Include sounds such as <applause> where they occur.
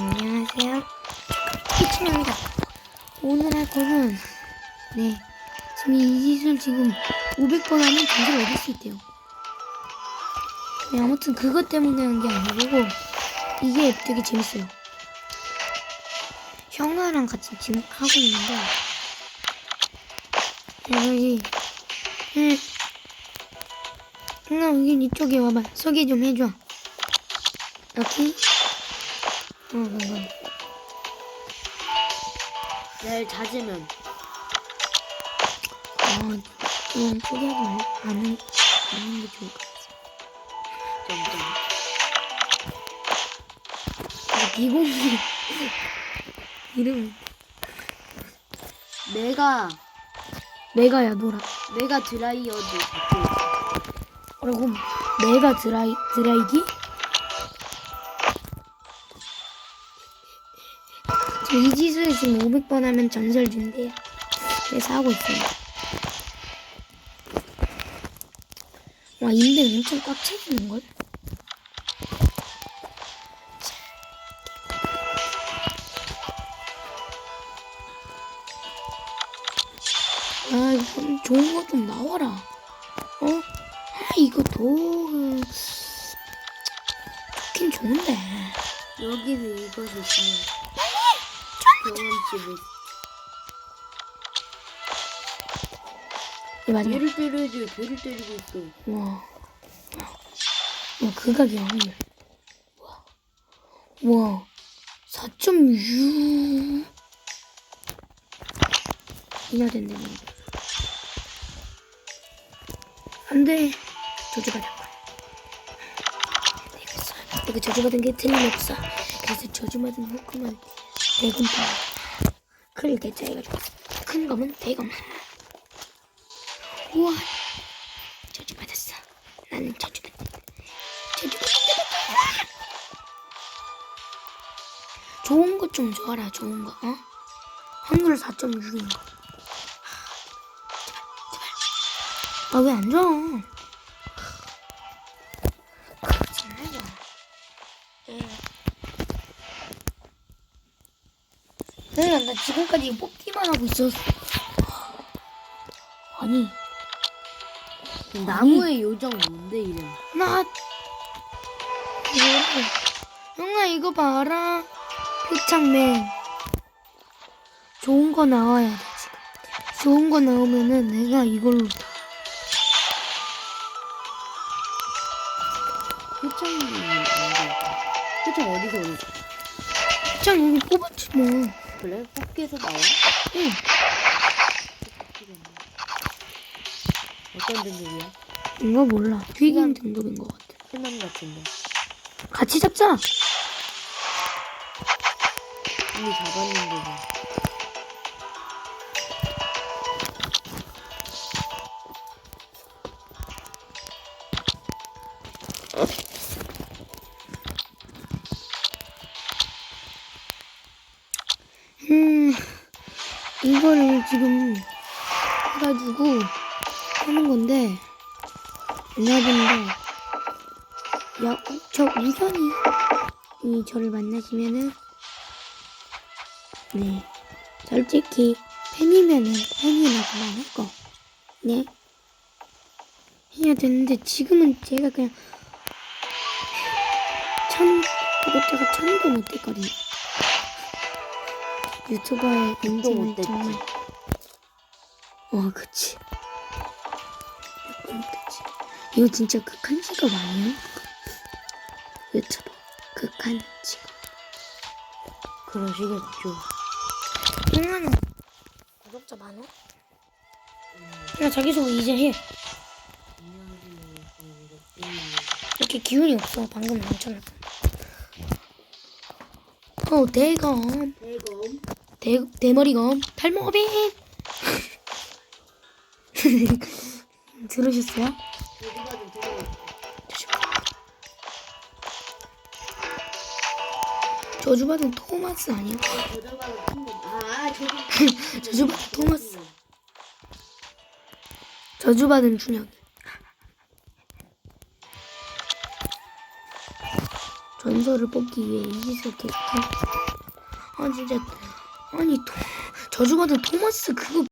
안녕하세요. 키친입니다. 오늘 할 거는 네 지금 이 기술 지금 500번 하면 점수를 얻을 수 있대요. 네, 아무튼 그것 때문에 한 게 아니고 이게 되게 재밌어요. 형아랑 같이 지금 하고 있는데 여기 응 형아 여기 이쪽에 와봐 소개 좀 해줘. 오케이? 어, 어, 어. 내일 잦으면 어, 좀 소개하지 말, 않는, 않는 게 좋을 것 같아. 점점 아, 비공개. <laughs> 이름은. 내가 메가야, 노라. 내가 드라이어도 갖고 있어. 그리고 메가 드라이, 드라이기? 이 지수에 지금 500번 하면 전설 준대요. 그래서 하고 있어요. 와, 인벤 엄청 꽉 차있는걸? 아, 이거 좋은 거 좀 나와라. 어? 아, 이거 더, 그, 좋긴 좋은데. 여기서 이것을 있으면 경험치를 이 마지막. 얘를 때려야지 걔를 때리고 있어. 와. 와, 그 가격 아니야. 와. 와. 4.6. 이나 된다네. 안 돼. 저주받았군. 되겠어. 내가 저주받은 게 틀림없어. 그래서 저주받은 만큼은 대금파. 클 대자 해가지고. 큰 거면 대금. 우와. 저주 받았어. 나는 저주 받 저주 받았다. 좋은 것 좀 줘라, 좋은 거, 어? 확률 4.6인 거. 아, 왜안 줘? 응, 나 지금까지 뽑기만 하고 있었어. 아니, 나무의 요정 뭔데 이름? 나 이거 형아 이거 봐라 표창맨 좋은 거 나와야 돼 지금 좋은 거 나오면은 내가 이걸로 표창이 뭔데? 표창 어디서 오는? 표창 여기 뽑았지 뭐 그래? 뽑기에서 나와? 응. 어떤 등급이야? 이거 몰라 튀김 등급인 것 같아 해남 같은데. 같이 잡자 이미 잡았는데. 뭐. 음 이거를 지금 해가지고 하는 건데 여러분들 야, 저 우연히 이 저를 만나시면은 네 솔직히 팬이면은 팬이라고만 할 거. 네. 해야 되는데 지금은 제가 그냥 천 구독자가 천도 못 됐거든요 유튜버의 천도 못 인생은 됐지. 정말 와 그치 못됐지 이거 진짜 극한 직업 아니야? 유튜버 극한 직업 그러시겠죠. 형아는 구독자 많아? 야 자기소개 이제 해 이렇게 기운이 없어 방금 넘쳐날 어 대검 대검. 대, 대머리검 탈모빈 <laughs> 들으셨어요? 저주받은 토마스 아니야? <laughs> 저주받은 토마스 저주받은 저주 전설을 뽑기 위해 이 짓을 계속해. 아 진짜 아니 토, 저주받은 토마스 그거